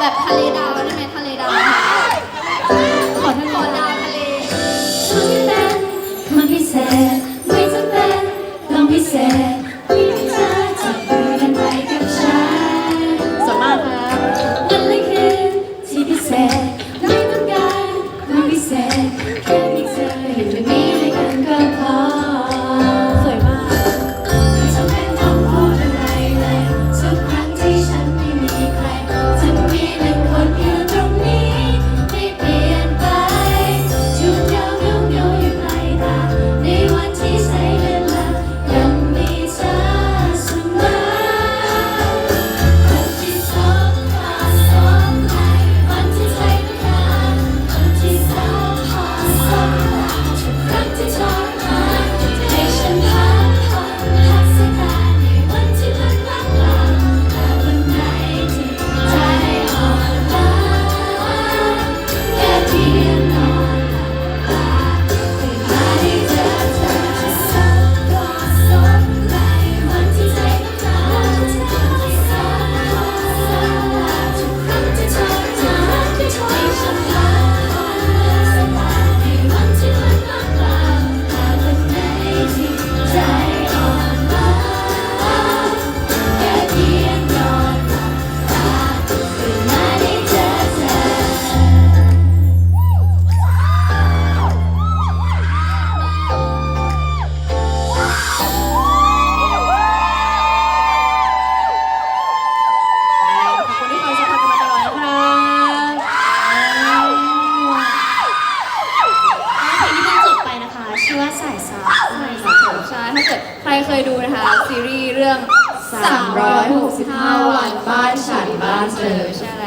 แบบทะเลดาวได้ไหมทะเลดาวขอทะเลดาวทะเล คนพิแสษาเกิดใครเคยดูนะคะ ซีรีส์เรื่อง 365 วันบ้านฉันบ้านเธอใช่